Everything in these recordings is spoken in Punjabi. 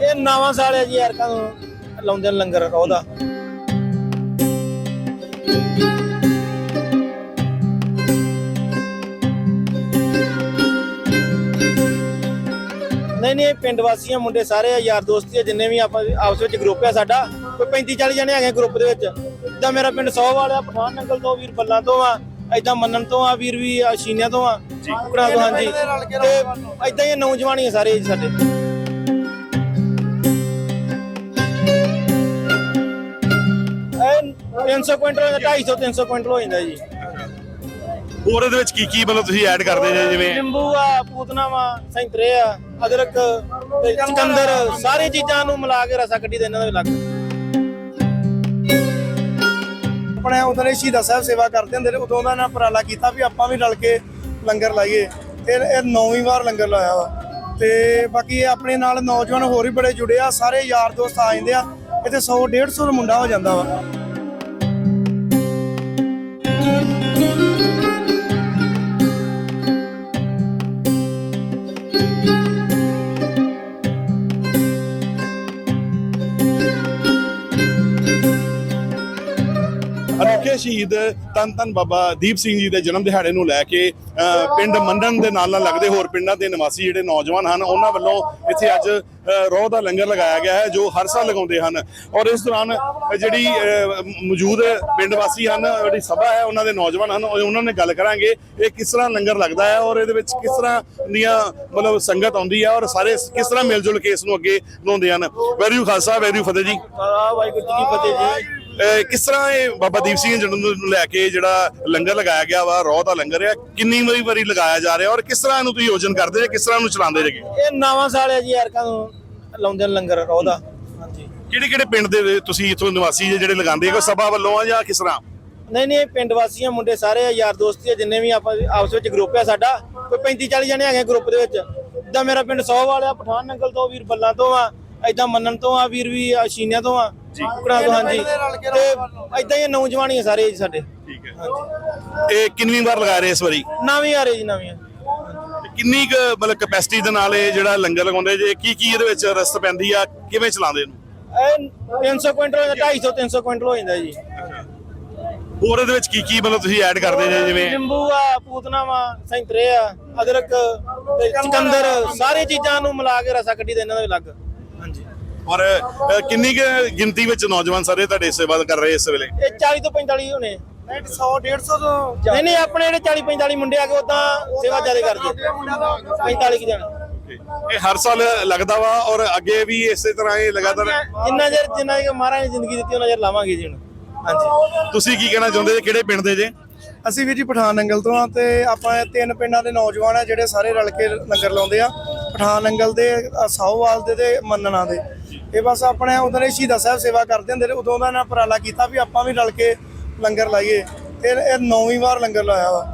ਇਹ ਨਵਾਂ ਸਾਲ ਹੈ ਜੀ ਯਾਰਕਾਂ ਨੂੰ ਲਾਉਂਦੇ ਨੇ ਲੰਗਰ ਉਹਦਾ। ਨਹੀਂ ਨਹੀਂ ਇਹ ਪਿੰਡ ਵਾਸੀਆਂ ਮੁੰਡੇ ਸਾਰੇ ਆ ਯਾਰ ਦੋਸਤੀ ਆ ਜਿੰਨੇ ਵੀ ਆਪਾਂ ਆਪਸ ਵਿੱਚ ਗਰੁੱਪ ਆ ਸਾਡਾ ਕੋਈ 35 40 ਜਣੇ ਹੈਗੇ ਗਰੁੱਪ ਦੇ ਵਿੱਚ। ਇਦਾਂ ਮੇਰਾ ਪਿੰਡ 100 ਵਾਲਾ ਪਠਾਨ ਨੰਗਲ ਤੋਂ ਵੀਰ ਬੱਲਾਂ ਤੋਂ ਆ ਇਦਾਂ ਮੰਨਣ ਤੋਂ ਆ ਵੀਰ ਵੀ ਆ ਸ਼ੀਨਿਆਂ ਤੋਂ ਆ ਕੁਕੜਾ ਤੋਂ ਹਾਂਜੀ ਤੇ ਇਦਾਂ ਹੀ ਨੌਜਵਾਨ ਸਾਰੇ ਜੀ ਸਾਡੇ। 300 ਕੁਇੰਟਲ 250 300 ਕੁਇੰਟਲ ਹੋ ਜਾਂਦਾ ਜੀ। ਹੋਰ ਇਹਦੇ ਵਿੱਚ ਕੀ ਕੀ ਮਤਲਬ ਤੁਸੀਂ ਐਡ ਕਰਦੇ ਜੇ ਜਿਵੇਂ ਨਿੰਬੂ ਆ ਪੂਤਨਾ ਵਾ ਸੰਤਰੇ ਆ ਅਦਰਕ ਤੇ ਚਕੰਦਰ ਸਾਰੀ ਚੀਜ਼ਾਂ ਨੂੰ ਮਿਲਾ ਕੇ ਰਸਾ ਕੱਢੀ ਦੇ ਇਹਨਾਂ ਦੇ ਲੱਗ ਆਪਣੇ ਉਦੋਂ ਸ਼ਹੀਦਾਂ ਸਾਹਿਬ ਸੇਵਾ ਕਰਦੇ ਹੁੰਦੇ ਨੇ ਉਦੋਂ ਦਾ ਨਾ ਉਪਰਾਲਾ ਕੀਤਾ ਵੀ ਆਪਾਂ ਵੀ ਰਲ ਕੇ ਲੰਗਰ ਲਾਈਏ। ਤੇ ਇਹ ਨੌਵੀਂ ਵਾਰ ਲੰਗਰ ਲਾਇਆ ਵਾ। ਤੇ ਬਾਕੀ ਇਹ ਆਪਣੇ ਨਾਲ ਨੌਜਵਾਨ ਹੋਰ ਵੀ ਬੜੇ ਜੁੜੇ ਆ ਸਾਰੇ ਯਾਰ ਦੋਸਤ ਆ ਜਾਂਦੇ ਆ ਇੱਥੇ 100 150 ਦਾ ਮੁੰਡਾ ਹੋ ਜਾਂਦਾ ਵਾ। ਸ਼ਹੀਦ ਤਨ ਤਨ ਬਾਬਾ ਦੀਪ ਸਿੰਘ ਜੀ ਦੇ ਜਨਮ ਦਿਹਾੜੇ ਨੂੰ ਲੈ ਕੇ ਪਿੰਡ ਮੰਡਨ ਦੇ ਨਾਲ ਨਾਲ ਲੱਗਦੇ ਹੋਰ ਪਿੰਡਾਂ ਦੇ ਨਿਵਾਸੀ ਜਿਹੜੇ ਨੌਜਵਾਨ ਹਨ, ਉਹਨਾਂ ਵੱਲੋਂ ਇੱਥੇ ਅੱਜ ਰੋਹ ਦਾ ਲੰਗਰ ਲਗਾਇਆ ਗਿਆ ਹੈ ਜੋ ਹਰ ਸਾਲ ਲਗਾਉਂਦੇ ਹਨ। ਔਰ ਇਸ ਦੌਰਾਨ ਜਿਹੜੀ ਮੌਜੂਦ ਪਿੰਡ ਵਾਸੀ ਹਨ, ਜਿਹੜੀ ਸਭਾ ਹੈ, ਉਹਨਾਂ ਦੇ ਨੌਜਵਾਨ ਹਨ ਉਹਨਾਂ ਨੇ ਗੱਲ ਕਰਾਂਗੇ, ਇਹ ਕਿਸ ਤਰ੍ਹਾਂ ਲੰਗਰ ਲੱਗਦਾ ਹੈ ਔਰ ਇਹਦੇ ਵਿੱਚ ਕਿਸ ਤਰ੍ਹਾਂ ਦੀਆਂ ਮਤਲਬ ਸੰਗਤ ਆਉਂਦੀ ਹੈ ਔਰ ਸਾਰੇ ਕਿਸ ਤਰ੍ਹਾਂ ਮਿਲ ਜੁਲ ਕੇ ਇਸ ਨੂੰ ਅੱਗੇ ਲਾਉਂਦੇ ਹਨ। ਵੈਰੂ ਖਾਲਸਾ, ਵੈਰੂ ਫਤਿਹ ਜੀ। ਵਾਹਿਗੁਰੂ ਜੀ ਕੀ ਫਤਿਹ ਜੀ। ਕਿਸ ਤਰ੍ਹਾਂ ਇਹ ਬਾਬਾ ਦੀਪ ਸਿੰਘ ਦੇ ਜਨਮ ਨੂੰ ਲੈ ਕੇ ਜਿਹੜਾ ਲੰਗਰ ਲਗਾਇਆ ਗਿਆ ਵਾ ਰੋਹ ਦਾ ਲੰਗਰ ਹੈ ਕਿੰਨੀ ਵਾਰੀ ਵਾਰੀ ਲਗਾਇਆ ਜਾ ਰਿਹਾ ਔਰ ਕਿਸ ਤਰ੍ਹਾਂ ਇਹਨੂੰ ਤੁਸੀਂ ਯੋਜਨ ਕਰਦੇ ਜੇ ਕਿਸ ਤਰ੍ਹਾਂ ਇਹਨੂੰ ਚਲਾਉਂਦੇ ਜੇ? ਇਹ ਨਵਾਂ ਸਾਲ ਹੈ ਜੀ ਯਾਰਕਾਂ ਨੂੰ ਲਾਉਂਦੇ ਨੇ ਲੰਗਰ ਉਹਦਾ ਹਾਂਜੀ। ਕਿਹੜੇ ਕਿਹੜੇ ਪਿੰਡ ਦੇ ਤੁਸੀਂ ਇਥੋਂ ਨਿਵਾਸੀ ਜਿਹੜੇ ਲਗਾਉਂਦੇ ਕੋਈ ਸਭਾ ਵੱਲੋਂ ਆ ਜਾਂ ਕਿਸ ਤਰ੍ਹਾਂ? ਨਹੀਂ ਨਹੀਂ ਪਿੰਡ ਵਾਸੀਆਂ ਮੁੰਡੇ ਸਾਰੇ ਆ ਯਾਰ ਦੋਸਤੀ ਆ ਜਿੰਨੇ ਵੀ ਆਪਾਂ ਆਪਸ ਵਿੱਚ ਗਰੁੱਪ ਆ ਸਾਡਾ ਕੋਈ 35 40 ਜਣੇ ਹੈਗੇ ਗਰੁੱਪ ਦੇ ਵਿੱਚ। ਇਦਾਂ ਮੇਰਾ ਪਿੰਡ 100 ਵਾਲਾ ਪਠਾਨ ਨੰਗਲ ਤੋਂ ਵੀਰ ਬੱਲਾਂ ਤੋਂ ਆ ਇਦਾਂ ਮੰਨਣ ਤੋਂ ਆ ਵੀਰ ਵੀ ਆ ਸ਼ੀਨਿਆਂ ਤੋਂ ਆ। ਕੁਕੜਾ ਤੋਂ ਹਾਂਜੀ ਤੇ ਇਦਾਂ ਹੀ ਨੌਜਵਾਨ ਹੀ ਆ ਸਾਰੇ ਜੀ ਸਾਡੇ। ਠੀਕ ਹੈ। ਹਾਂਜੀ। ਇਹ ਕਿੰਨੀ ਵਾਰ ਲਗਾ ਰਹੇ ਇਸ ਵਾਰੀ? ਨਵੀਂ ਆ ਰਹੀ ਜੀ ਨਵੀਂ ਕਿੰਨੀ ਕੁ ਮਤਲਬ ਕਪੈਸਿਟੀ ਦੇ ਨਾਲ ਇਹ ਜਿਹੜਾ ਲੰਗਰ ਲਗਾਉਂਦੇ ਜੇ ਕੀ ਕੀ ਇਹਦੇ ਵਿੱਚ ਰਸਤ ਪੈਂਦੀ ਆ? ਕਿਵੇਂ ਚਲਾਉਂਦੇ ਇਹਨੂੰ? ਇਹ 300 ਕੁਇੰਟਲ 250 300 ਕੁਇੰਟਲ ਹੋ ਜਾਂਦਾ ਜੀ। ਹੋਰ ਇਹਦੇ ਵਿੱਚ ਕੀ ਕੀ ਮਤਲਬ ਤੁਸੀਂ ਐਡ ਕਰਦੇ ਜੇ ਜਿਵੇਂ ਨਿੰਬੂ ਆ ਪੂਤਨਾ ਵਾ ਸੰਤਰੇ ਆ ਅਦਰਕ ਤੇ ਚਕੰਦਰ ਸਾਰੀ ਚੀਜ਼ਾਂ ਨੂੰ ਮਿਲਾ ਕੇ ਰਸਾ ਕੱਢੀ ਦੇ ਇਹਨਾਂ ਦੇ ਲੱਗ ਹਾਂਜੀ ਔਰ ਕਿੰਨੀ ਕੁ ਗਿਣਤੀ ਵਿੱਚ ਨੌਜਵਾਨ ਸਾਰੇ ਤੁਹਾਡੇ ਸੇਵਾ ਕਰ ਰਹੇ ਇਸ ਵੇਲੇ? ਇਹ 40 ਤੋਂ 45 ਹੋਣੇ। 100 150 ਤੋਂ ਨਹੀਂ ਨਹੀਂ ਆਪਣੇ ਜਿਹੜੇ 40 45 ਮੁੰਡੇ ਆ ਕੇ ਉਦਾਂ ਸੇਵਾ ਜ਼ਿਆਦਾ ਕਰਦੇ 45 ਕਿ ਜਾਣ। ਇਹ ਹਰ ਸਾਲ ਲੱਗਦਾ ਵਾ ਔਰ ਅੱਗੇ ਵੀ ਇਸੇ ਤਰ੍ਹਾਂ ਇਹ ਲਗਾਤਾਰ ਜਿੰਨਾ ਚਿਰ ਜਿੰਨਾ ਚਿਰ ਮਹਾਰਾਜ ਨੇ ਜ਼ਿੰਦਗੀ ਦਿੱਤੀ ਉਹਨਾਂ ਚਿਰ ਲਾਵਾਂਗੇ ਜੀ ਹੁਣ। ਹਾਂਜੀ। ਤੁਸੀਂ ਕੀ ਕਹਿਣਾ ਚਾਹੁੰਦੇ ਜੇ? ਕਿਹੜੇ ਪਿੰਡ ਦੇ ਜੇ? ਅਸੀਂ ਵੀ ਜੀ ਪਠਾਨ ਨੰਗਲ ਤੋਂ ਆ ਤੇ ਆਪਾਂ ਇਹ ਤਿੰਨ ਪਿੰਡਾਂ ਦੇ ਨੌਜਵਾਨ ਆ ਜਿਹੜੇ ਸਾਰੇ ਰਲ ਕੇ ਲੰਗਰ ਲਾਉਂਦੇ ਆ। ਪਠਾਨ ਨੰਗਲ ਦੇ ਅ, ਸਾਹੋਵਾਲ ਦੇ ਤੇ ਮੰਨਣਾ ਦੇ। ਇਹ ਬਸ ਆਪਣੇ ਉਦੋਂ ਸ਼ਹੀਦਾਂ ਸਾਹਿਬ ਸੇਵਾ ਕਰਦੇ ਹੁੰਦੇ ਨੇ, ਉਦੋਂ ਉਹਨਾਂ ਨੇ ਉਪਰਾਲਾ ਕੀਤਾ ਵੀ ਆਪਾਂ ਵੀ ਰਲ ਕੇ ਲੰਗਰ ਲਾਈਏ। ਤੇ ਇਹ ਨੌਵੀਂ ਵਾਰ ਲੰਗਰ ਲਾਇਆ ਵਾ।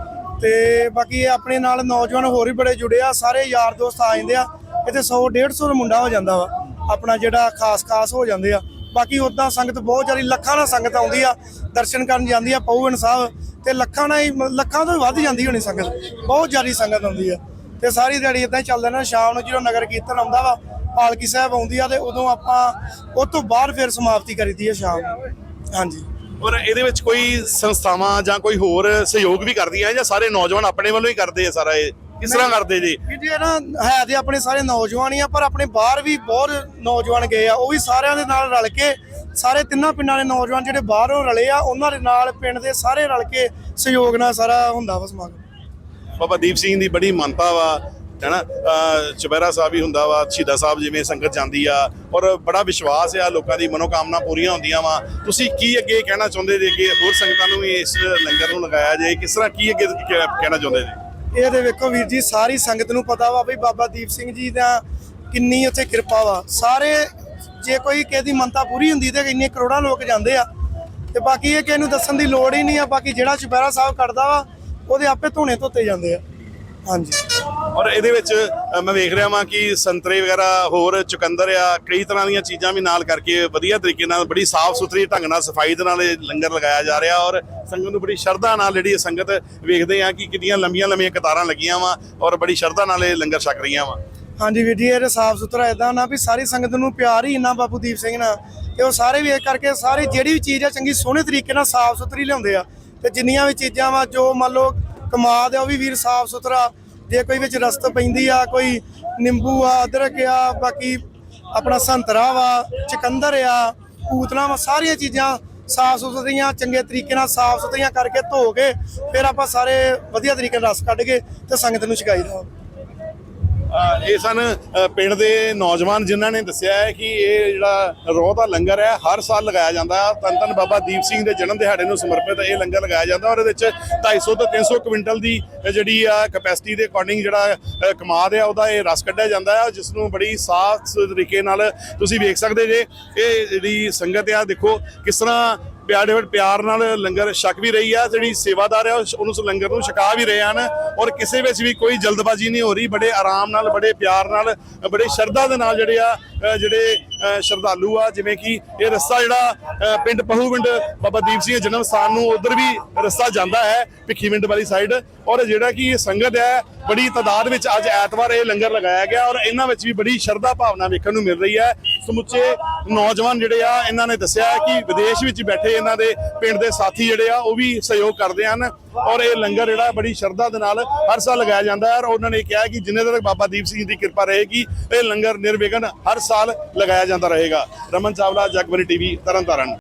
ਤੇ ਬਾਕੀ ਇਹ ਆਪਣੇ ਨਾਲ ਨੌਜਵਾਨ ਹੋਰ ਵੀ ਬੜੇ ਜੁੜੇ ਆ, ਸਾਰੇ ਯਾਰ ਦੋਸਤ ਆ ਜਾਂਦੇ ਆ, ਇੱਥੇ 100 150 ਦਾ ਮੁੰਡਾ ਹੋ ਜਾਂਦਾ ਵਾ। ਆਪਣਾ ਜਿਹੜਾ ਖਾਸ ਖਾਸ ਹੋ ਜਾਂਦੇ ਆ। ਬਾਕੀ ਉਦਾਂ ਸੰਗਤ ਬਹੁਤ ਜ਼ਿਆਦਾ, ਲੱਖਾਂ ਨਾਲ ਸੰਗਤ ਆਉਂਦੀ ਆ, ਦਰਸ਼ਨ ਕਰਨ ਜਾਂਦੀ ਆ ਪਊਵਨ ਸਾਹਿਬ। ਤੇ ਲੱਖਾਂ ਨਾਲ ਹੀ ਲੱਖਾਂ ਤੋਂ ਵੀ ਵੱਧ ਜਾਂਦੀ ਹੋਣੀ ਸੰਗਤ। ਬਹੁਤ ਜ਼ਿਆਦਾ ਸੰਗਤ ਆਉਂਦੀ ਆ। ਤੇ ਸਾਰੀ ਦਿਹਾੜੀ ਇਦਾਂ ਹੀ ਚੱਲਦਾ ਨਾ ਸ਼ਾਮ ਨੂੰ ਜਦੋਂ ਨਗਰ ਕੀਰਤਨ ਆਉਂਦਾ ਵਾ ਪਾਲਕੀ ਸਾਹਿਬ ਆਉਂਦੀ ਆ ਤੇ ਉਦੋਂ ਆਪਾਂ ਉਸ ਤੋਂ ਬਾਅਦ ਫਿਰ ਸਮਾਪਤੀ ਕਰੀਦੀ ਆ ਸ਼ਾਮ ਨੂੰ। ਹਾਂਜੀ। ਔਰ ਇਹਦੇ ਵਿੱਚ ਕੋਈ ਸੰਸਥਾਵਾਂ ਜਾਂ ਕੋਈ ਹੋਰ ਸਹਿਯੋਗ ਵੀ ਕਰਦੀਆਂ ਜਾਂ ਸਾਰੇ ਨੌਜਵਾਨ ਆਪਣੇ ਵੱਲੋਂ ਹੀ ਕਰਦੇ ਆ ਸਾਰਾ ਇਹ? ਕਿਸ ਤਰ੍ਹਾਂ ਕਰਦੇ ਜੀ? ਜੇ ਨਾ ਹੈ ਤੇ ਆਪਣੇ ਸਾਰੇ ਨੌਜਵਾਨ ਹੀ ਆ ਪਰ ਆਪਣੇ ਬਾਹਰ ਵੀ ਬਹੁਤ ਨੌਜਵਾਨ ਗਏ ਆ ਉਹ ਵੀ ਸਾਰਿਆਂ ਦੇ ਨਾਲ ਰਲ ਕੇ ਸਾਰੇ ਤਿੰਨਾਂ ਪਿੰਡਾਂ ਦੇ ਨੌਜਵਾਨ ਜਿਹੜੇ ਬਾਹਰੋਂ ਰਲੇ ਆ ਉਹਨਾਂ ਦੇ ਨਾਲ ਪਿੰਡ ਦੇ ਸਾਰੇ ਰਲ ਕੇ ਸਹਿਯੋਗ ਨਾਲ ਸਾਰਾ ਹੁੰਦਾ ਵਾ ਸਮਾਗਮ। ਬਾਬਾ ਦੀਪ ਸਿੰਘ ਦੀ ਬੜੀ ਮੰਨਤਾ ਵਾ ਹੈਨਾ? ਅਹ ਚੁਪਹਿਰਾ ਸਾਹਿਬ ਵੀ ਹੁੰਦਾ ਵਾ, ਸ਼ਹੀਦਾ ਸਾਹਿਬ ਜਿਵੇਂ ਸੰਗਤ ਜਾਂਦੀ ਆ, ਔਰ ਬੜਾ ਵਿਸ਼ਵਾਸ ਆ ਲੋਕਾਂ ਦੀ, ਮਨੋਕਾਮਨਾ ਪੂਰੀਆਂ ਹੁੰਦੀਆਂ ਵਾ। ਤੁਸੀਂ ਕੀ ਅੱਗੇ ਕਹਿਣਾ ਚਾਹੁੰਦੇ ਜੇ ਕਿ ਹੋਰ ਸੰਗਤਾਂ ਨੂੰ ਵੀ ਇਸ ਲੰਗਰ ਨੂੰ ਲਗਾਇਆ ਜਾਏ? ਕਿਸ ਤਰ੍ਹਾਂ ਕੀ ਅੱਗੇ ਕਹਿਣਾ ਚਾਹੁੰਦੇ ਜੀ? ਇਹ ਤੇ ਵੇਖੋ ਵੀਰ ਜੀ, ਸਾਰੀ ਸੰਗਤ ਨੂੰ ਪਤਾ ਵਾ ਵੀ ਬਾਬਾ ਦੀਪ ਸਿੰਘ ਜੀ ਦਾ ਕਿੰਨੀ ਉੱਥੇ ਕਿਰਪਾ ਵਾ। ਸਾਰੇ ਜੇ ਕੋਈ ਕਿਸੇ ਦੀ ਮੰਨਤਾ ਪੂਰੀ ਹੁੰਦੀ ਤੇ ਇੰਨੇ ਕਰੋੜਾਂ ਲੋਕ ਜਾਂਦੇ ਆ। ਤੇ ਬਾਕੀ ਇਹ ਕਿਸੇ ਨੂੰ ਦੱਸਣ ਦੀ ਲੋੜ ਹੀ ਨਹੀਂ ਆ, ਬਾਕੀ ਜਿਹੜਾ ਚੁਪਹਿਰਾ ਸਾਹਿਬ ਕਰਦਾ ਵਾ, ਉਹਦੇ ਆਪੇ ਧੋਣੇ ਧੋਤੇ ਜਾਂਦੇ ਆ। ਹਾਂਜੀ। ਔਰ ਇਹਦੇ ਵਿੱਚ ਮੈਂ ਵੇਖ ਰਿਹਾ ਵਾਂ ਕਿ ਸੰਤਰੇ ਵਗੈਰਾ ਹੋਰ ਚੁਕੰਦਰ ਆ, ਕਈ ਤਰ੍ਹਾਂ ਦੀਆਂ ਚੀਜ਼ਾਂ ਵੀ ਨਾਲ ਕਰਕੇ ਵਧੀਆ ਤਰੀਕੇ ਨਾਲ ਬੜੀ ਸਾਫ਼ ਸੁਥਰੀ ਢੰਗ ਨਾਲ ਸਫ਼ਾਈ ਦੇ ਨਾਲ ਇਹ ਲੰਗਰ ਲਗਾਇਆ ਜਾ ਰਿਹਾ ਔਰ ਸੰਗਤ ਨੂੰ ਬੜੀ ਸ਼ਰਧਾ ਨਾਲ ਜਿਹੜੀ ਇਹ ਸੰਗਤ ਵੇਖਦੇ ਆ ਕਿ ਕਿੰਨੀਆਂ ਲੰਬੀਆਂ ਲੰਬੀਆਂ ਕਤਾਰਾਂ ਲੱਗੀਆਂ ਵਾ ਔਰ ਬੜੀ ਸ਼ਰਧਾ ਨਾਲ ਇਹ ਲੰਗਰ ਛਕ ਰਹੀਆਂ ਵਾ। ਹਾਂਜੀ ਵੀਰ ਜੀ, ਇਹ ਸਾਫ਼ ਸੁਥਰਾ ਇਦਾਂ ਨਾ ਵੀ ਸਾਰੀ ਸੰਗਤ ਨੂੰ ਪਿਆਰ ਹੀ ਇੰਨਾ ਬਾਪੂ ਦੀਪ ਸਿੰਘ ਨਾਲ ਤੇ ਉਹ ਸਾਰੇ ਵੇਖ ਕਰਕੇ ਸਾਰੇ ਜਿਹੜੀ ਵੀ ਚੀਜ਼ ਆ ਚੰਗੀ ਸੋਹਣੇ ਤਰੀਕੇ ਨਾਲ ਸਾਫ਼ ਸੁਥਰੀ ਲਿਆਉਂਦੇ ਆ ਤੇ ਜਿੰਨੀਆਂ ਵੀ ਚੀਜ਼ਾਂ ਵਾ ਜੋ ਮੰਨ ਲਓ ਕਮਾਦ ਆ ਉਹ ਵੀ ਵੀਰ ਸਾਫ਼ ਸੁਥਰਾ ਜੇ ਕੋਈ ਵਿੱਚ ਰਸਤ ਪੈਂਦੀ ਆ ਕੋਈ ਨਿੰਬੂ ਆ ਅਦਰਕ ਆ ਬਾਕੀ ਆਪਣਾ ਸੰਤਰਾ ਵਾ ਚਕੰਦਰ ਆ ਪੂਤਨਾ ਵਾ ਸਾਰੀਆਂ ਚੀਜ਼ਾਂ ਸਾਫ਼ ਸੁਥਰੀਆਂ ਚੰਗੇ ਤਰੀਕੇ ਨਾਲ ਸਾਫ਼ ਸੁਥਰੀਆਂ ਕਰਕੇ ਧੋ ਕੇ ਫਿਰ ਆਪਾਂ ਸਾਰੇ ਵਧੀਆ ਤਰੀਕੇ ਨਾਲ ਰਸ ਕੱਢ ਕੇ ਤੇ ਸੰਗਤ ਨੂੰ ਛਕਾਈਦਾ ਅ, ਇਹ ਸਨ ਪਿੰਡ ਦੇ ਨੌਜਵਾਨ ਜਿਨ੍ਹਾਂ ਨੇ ਦੱਸਿਆ ਹੈ ਕਿ ਇਹ ਜਿਹੜਾ ਰੋਹ ਦਾ ਲੰਗਰ ਹੈ, ਹਰ ਸਾਲ ਲਗਾਇਆ ਜਾਂਦਾ। ਹੈ ਧੰਨ ਬਾਬਾ ਦੀਪ ਸਿੰਘ ਦੇ ਜਨਮ ਦਿਹਾੜੇ ਨੂੰ ਸਮਰਪਿਤ ਇਹ ਲੰਗਰ ਲਗਾਇਆ ਜਾਂਦਾ ਔਰ ਇਹਦੇ ਵਿੱਚ 250 ਤੋਂ 300 ਕੁਇੰਟਲ ਦੀ ਜਿਹੜੀ ਆ ਕਪੈਸਿਟੀ ਦੇ ਅਕੋਰਡਿੰਗ ਜਿਹੜਾ ਕਮਾਦ ਹੈ, ਉਹਦਾ ਇਹ ਰਸ ਕੱਢਿਆ ਜਾਂਦਾ ਹੈ ਜਿਸ ਨੂੰ ਬੜੀ ਸਾਫ਼ ਤਰੀਕੇ ਨਾਲ ਤੁਸੀਂ ਵੇਖ ਸਕਦੇ ਜੇ। ਇਹ ਜਿਹੜੀ ਸੰਗਤ ਆ, ਦੇਖੋ, ਕਿਸ ਤਰ੍ਹਾਂ ਪਿਆਰੇ ਵੱਲ ਪਿਆਰ ਨਾਲ ਲੰਗਰ ਛਕ ਵੀ ਰਹੀ ਆ ਜਿਹੜੀ ਸੇਵਾਦਾਰ ਆ ਉਹਨੂੰ ਉਸ ਲੰਗਰ ਨੂੰ ਛਕਾ ਵੀ ਰਹੇ ਹਨ ਔਰ ਕਿਸੇ ਵਿੱਚ ਵੀ ਕੋਈ ਜਲਦਬਾਜ਼ੀ ਨਹੀਂ ਹੋ ਰਹੀ ਬੜੇ ਆਰਾਮ ਨਾਲ ਬੜੇ ਪਿਆਰ ਨਾਲ ਬੜੇ ਸ਼ਰਧਾ ਦੇ ਨਾਲ ਜਿਹੜੇ ਆ ਜਿਹੜੇ ਸ਼ਰਧਾਲੂ ਆ ਜਿਵੇਂ ਕਿ ਇਹ ਰਸਤਾ ਜਿਹੜਾ ਅ, ਪਿੰਡ ਪਹੂਵਿੰਡ ਬਾਬਾ ਦੀਪ ਸਿੰਘ ਜਨਮ ਸਥਾਨ ਨੂੰ ਉਧਰ ਵੀ ਰਸਤਾ ਜਾਂਦਾ ਹੈ ਭਿੱਖੀਵਿੰਡ ਵਾਲੀ ਸਾਈਡ ਔਰ ਜਿਹੜਾ ਕਿ ਇਹ ਸੰਗਤ ਹੈ ਬੜੀ ਤਾਦਾਦ ਵਿੱਚ ਅੱਜ ਐਤਵਾਰ ਇਹ ਲੰਗਰ ਲਗਾਇਆ ਗਿਆ ਔਰ ਇਹਨਾਂ ਵਿੱਚ ਵੀ ਬੜੀ ਸ਼ਰਧਾ ਭਾਵਨਾ ਵੇਖਣ ਨੂੰ ਮਿਲ ਰਹੀ ਹੈ। ਸਮੁੱਚੇ ਨੌਜਵਾਨ ਜਿਹੜੇ ਆ, ਇਹਨਾਂ ਨੇ ਦੱਸਿਆ ਕਿ ਵਿਦੇਸ਼ ਵਿੱਚ ਬੈਠੇ ਇਹਨਾਂ ਦੇ ਪਿੰਡ ਦੇ ਸਾਥੀ ਜਿਹੜੇ ਆ, ਉਹ ਵੀ ਸਹਿਯੋਗ ਕਰਦੇ ਹਨ ਔਰ ਇਹ ਲੰਗਰ ਜਿਹੜਾ ਬੜੀ ਸ਼ਰਧਾ ਦੇ ਨਾਲ ਹਰ ਸਾਲ ਲਗਾਇਆ ਜਾਂਦਾ ਹੈ ਔਰ ਉਹਨਾਂ ਨੇ ਕਿਹਾ ਕਿ ਜਿੰਨੇ ਤੱਕ ਬਾਬਾ ਦੀਪ ਸਿੰਘ ਦੀ ਕਿਰਪਾ ਰਹੇਗੀ, ਇਹ ਲੰਗਰ ਨਿਰਵਿਘਨ ਹਰ ਸਾਲ ਲਗਾਇਆ ਜਾਂਦਾ ਰਹੇਗਾ। ਰਮਨ ਚਾਵਲਾ, ਜਗਬਰੀ ਟੀਵੀ, ਤਰਨਤਾਰਨ।